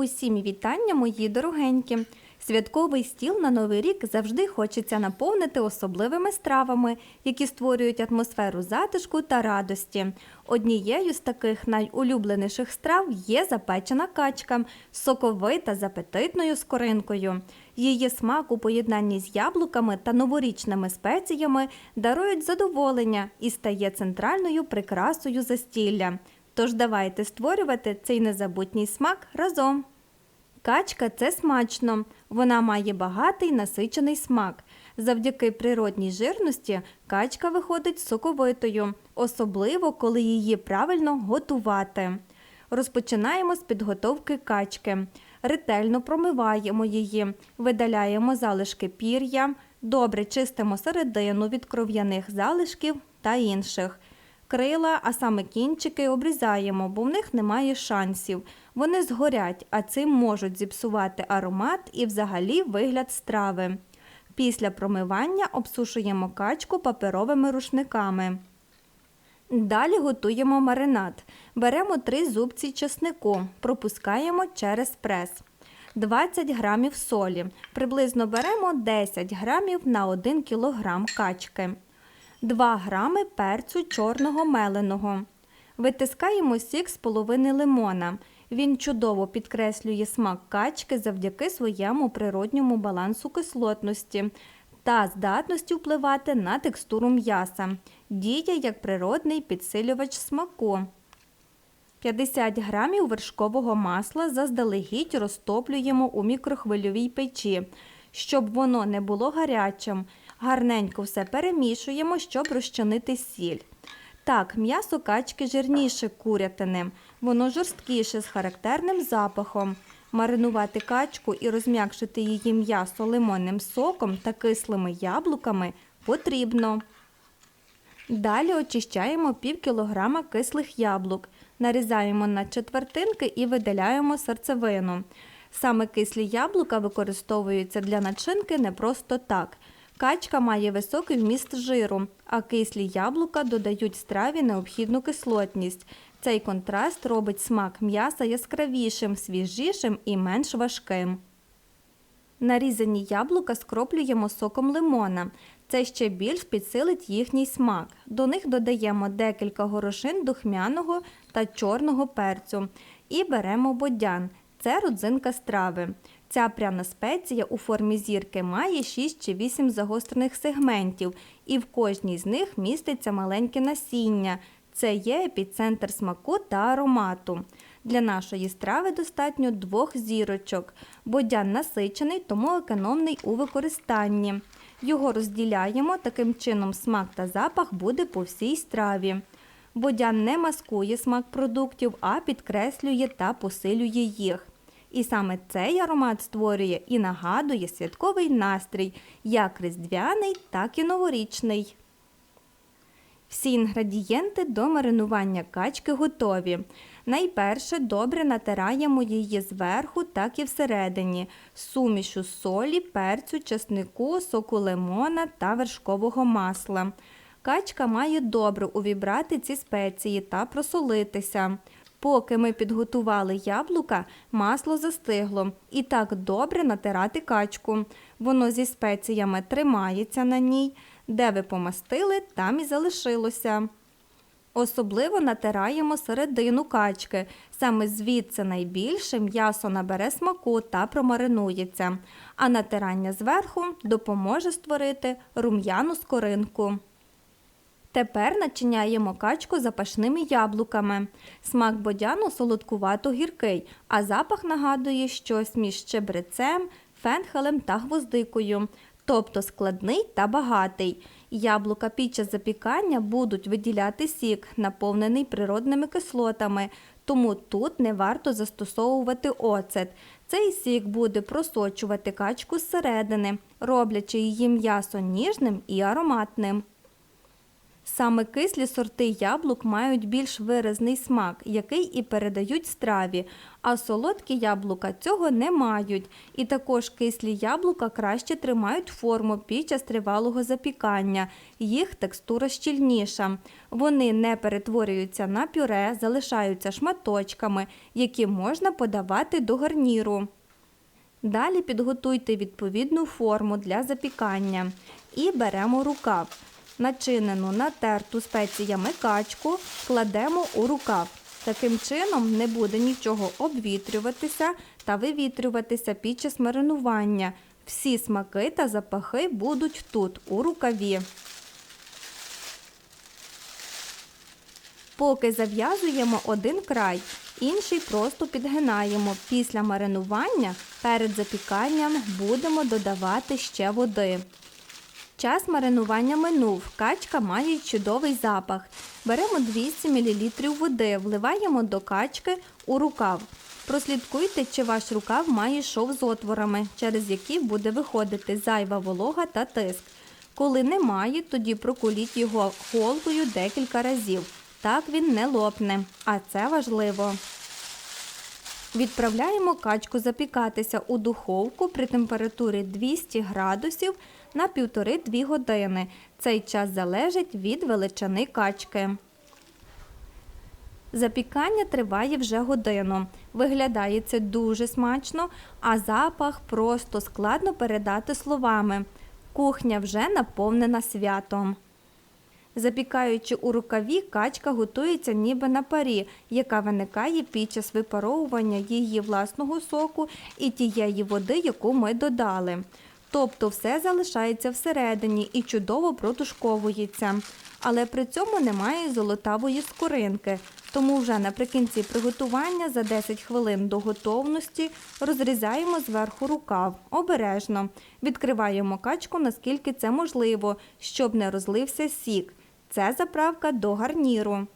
Усім вітання, мої дорогенькі. Святковий стіл на Новий рік завжди хочеться наповнити особливими стравами, які створюють атмосферу затишку та радості. Однією з таких найулюбленіших страв є запечена качка, соковита з апетитною скоринкою. Її смак у поєднанні з яблуками та новорічними спеціями дарують задоволення і стає центральною прикрасою застілля. Тож давайте створювати цей незабутній смак разом. Качка це смачно. Вона має багатий насичений смак. Завдяки природній жирності качка виходить соковитою, особливо коли її правильно готувати. Розпочинаємо з підготовки качки. Ретельно промиваємо її, видаляємо залишки пір'я, добре чистимо середину від кров'яних залишків та інших. Крила, а саме кінчики обрізаємо, бо в них немає шансів. Вони згорять, а цим можуть зіпсувати аромат і взагалі вигляд страви. Після промивання обсушуємо качку паперовими рушниками. Далі готуємо маринад. Беремо 3 зубці чеснику, пропускаємо через прес. 20 грамів солі. Приблизно беремо 10 грамів на 1 кілограм качки. 2 грами перцю чорного меленого. Витискаємо сік з половини лимона. Він чудово підкреслює смак качки завдяки своєму природньому балансу кислотності та здатності впливати на текстуру м'яса. Діє як природний підсилювач смаку. 50 грамів вершкового масла заздалегідь розтоплюємо у мікрохвильовій печі, щоб воно не було гарячим. Гарненько все перемішуємо, щоб розчинити сіль. Так, м'ясо качки жирніше курятини, воно жорсткіше з характерним запахом. Маринувати качку і розм'якшити її м'ясо лимонним соком та кислими яблуками потрібно. Далі очищаємо пів кілограма кислих яблук, нарізаємо на четвертинки і видаляємо серцевину. Саме кислі яблука використовуються для начинки не просто так. Качка має високий вміст жиру, а кислі яблука додають страві необхідну кислотність. Цей контраст робить смак м'яса яскравішим, свіжішим і менш важким. Нарізані яблука скроплюємо соком лимона. Це ще більш підсилить їхній смак. До них додаємо декілька горошин духмяного та чорного перцю. І беремо бодян. Це родзинка страви. Ця пряна спеція у формі зірки має 6 чи 8 загострених сегментів, і в кожній з них міститься маленьке насіння. Це є епіцентр смаку та аромату. Для нашої страви достатньо двох зірочок. Бодян насичений, тому економний у використанні. Його розділяємо, таким чином смак та запах буде по всій страві. Бодян не маскує смак продуктів, а підкреслює та посилює їх. І саме цей аромат створює і нагадує святковий настрій, як різдвяний, так і новорічний. Всі інгредієнти до маринування качки готові. Найперше добре натираємо її зверху, так і всередині, сумішу солі, перцю, чеснику, соку лимона та вершкового масла. Качка має добре увібрати ці спеції та просолитися. Поки ми підготували яблука, масло застигло і так добре натирати качку. Воно зі спеціями тримається на ній. Де ви помастили, там і залишилося. Особливо натираємо середину качки. Саме звідси найбільше м'ясо набере смаку та промаринується, а натирання зверху допоможе створити рум'яну скоринку. Тепер начиняємо качку запашними яблуками. Смак бодяну солодкувато гіркий, а запах нагадує щось між щебрецем, фенхелем та гвоздикою, тобто складний та багатий. Яблука під час запікання будуть виділяти сік, наповнений природними кислотами, тому тут не варто застосовувати оцет. Цей сік буде просочувати качку зсередини, роблячи її м'ясо ніжним і ароматним. Саме кислі сорти яблук мають більш виразний смак, який і передають страві, а солодкі яблука цього не мають. І також кислі яблука краще тримають форму під час тривалого запікання. Їх текстура щільніша. Вони не перетворюються на пюре, залишаються шматочками, які можна подавати до гарніру. Далі підготуйте відповідну форму для запікання і беремо рукав. Начинену натерту спеціями качку кладемо у рукав. Таким чином не буде нічого обвітрюватися та вивітрюватися під час маринування. Всі смаки та запахи будуть тут, у рукаві. Поки зав'язуємо один край, інший просто підгинаємо. Після маринування перед запіканням будемо додавати ще води. Час маринування минув. Качка має чудовий запах. Беремо 200 мл води, вливаємо до качки у рукав. Прослідкуйте, чи ваш рукав має шов з отворами, через які буде виходити зайва волога та тиск. Коли немає, тоді прокуліть його голкою декілька разів. Так він не лопне, а це важливо. Відправляємо качку запікатися у духовку при температурі 200 градусів на 1,5-2 години. Цей час залежить від величини качки. Запікання триває вже годину. Виглядає це дуже смачно, а запах просто складно передати словами. Кухня вже наповнена святом. Запікаючи у рукаві, качка готується ніби на парі, яка виникає під час випаровування її власного соку і тієї води, яку ми додали. Тобто все залишається всередині і чудово протушковується. Але при цьому немає золотавої скоринки. Тому вже наприкінці приготування за 10 хвилин до готовності розрізаємо зверху рукав обережно. Відкриваємо качку наскільки це можливо, щоб не розлився сік. Це заправка до гарніру.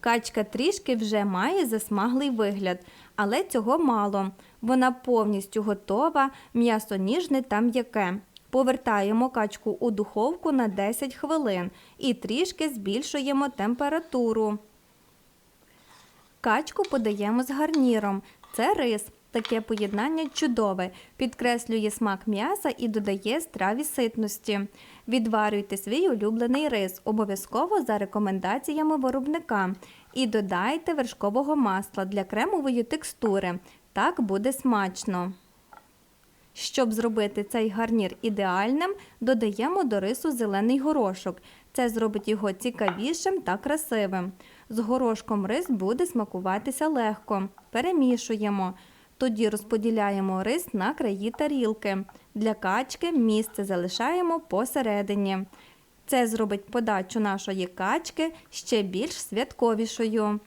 Качка трішки вже має засмаглий вигляд, але цього мало. Вона повністю готова, м'ясо ніжне та м'яке. Повертаємо качку у духовку на 10 хвилин і трішки збільшуємо температуру. Качку подаємо з гарніром. Це рис. Таке поєднання чудове, підкреслює смак м'яса і додає страві ситності. Відварюйте свій улюблений рис, обов'язково за рекомендаціями виробника. І додайте вершкового масла для кремової текстури. Так буде смачно. Щоб зробити цей гарнір ідеальним, додаємо до рису зелений горошок. Це зробить його цікавішим та красивим. З горошком рис буде смакуватися легко. Перемішуємо. Тоді розподіляємо рис на краї тарілки. Для качки місце залишаємо посередині. Це зробить подачу нашої качки ще більш святковішою.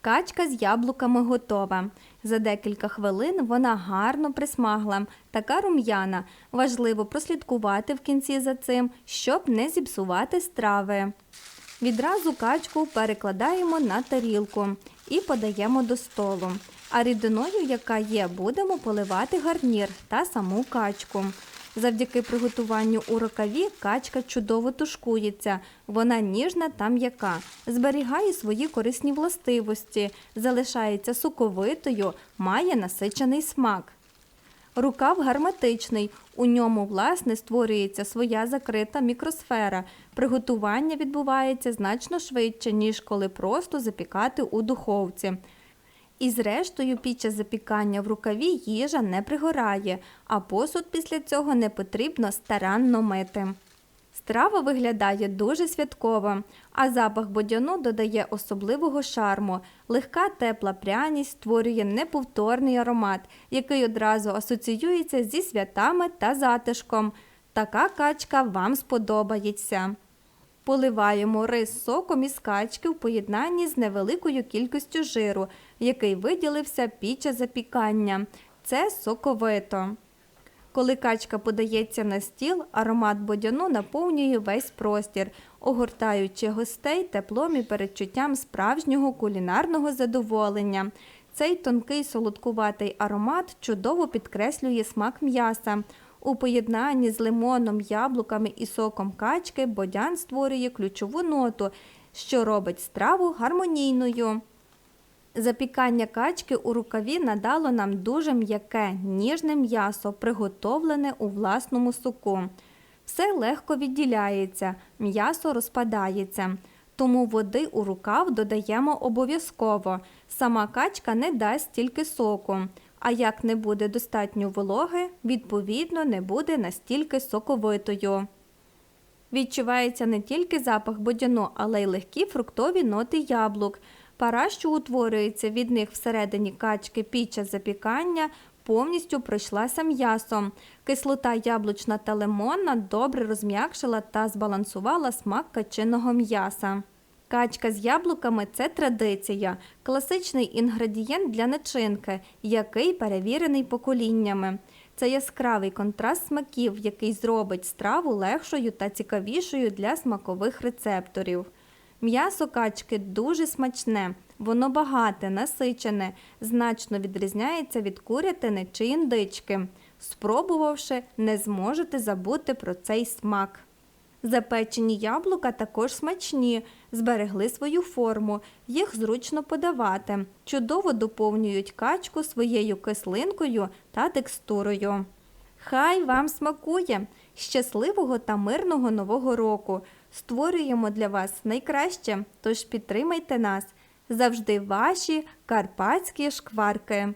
Качка з яблуками готова. За декілька хвилин вона гарно присмагла, така рум'яна. Важливо прослідкувати в кінці за цим, щоб не зіпсувати страви. Відразу качку перекладаємо на тарілку і подаємо до столу. А рідиною, яка є, будемо поливати гарнір та саму качку. Завдяки приготуванню у рукаві качка чудово тушкується, вона ніжна та м'яка, зберігає свої корисні властивості, залишається соковитою, має насичений смак. Рукав гарматичний, у ньому, власне, створюється своя закрита мікросфера. Приготування відбувається значно швидше, ніж коли просто запікати у духовці. І зрештою, під час запікання в рукаві їжа не пригорає, а посуд після цього не потрібно старанно мити. Страва виглядає дуже святково, а запах бодяну додає особливого шарму. Легка тепла пряність створює неповторний аромат, який одразу асоціюється зі святами та затишком. Така качка вам сподобається. Поливаємо рис соком із качки в поєднанні з невеликою кількістю жиру, який виділився під час запікання. Це соковито. Коли качка подається на стіл, аромат бодяну наповнює весь простір, огортаючи гостей теплом і передчуттям справжнього кулінарного задоволення. Цей тонкий солодкуватий аромат чудово підкреслює смак м'яса. У поєднанні з лимоном, яблуками і соком качки бодян створює ключову ноту, що робить страву гармонійною. Запікання качки у рукаві надало нам дуже м'яке, ніжне м'ясо, приготовлене у власному соку. Все легко відділяється, м'ясо розпадається. Тому води у рукав додаємо обов'язково. Сама качка не дасть стільки соку. А як не буде достатньо вологи, відповідно не буде настільки соковитою. Відчувається не тільки запах бодяну, але й легкі фруктові ноти яблук. Пара, що утворюється від них всередині качки під час запікання, повністю пройшлася м'ясом. Кислота яблучна та лимонна добре розм'якшила та збалансувала смак качиного м'яса. Качка з яблуками це традиція, класичний інгредієнт для начинки, який перевірений поколіннями. Це яскравий контраст смаків, який зробить страву легшою та цікавішою для смакових рецепторів. М'ясо качки дуже смачне, воно багате, насичене, значно відрізняється від курятини чи індички. Спробувавши, не зможете забути про цей смак. Запечені яблука також смачні, зберегли свою форму, їх зручно подавати, чудово доповнюють качку своєю кислинкою та текстурою. Хай вам смакує! Щасливого та мирного нового року! Створюємо для вас найкраще, тож підтримайте нас. Завжди ваші карпатські шкварки.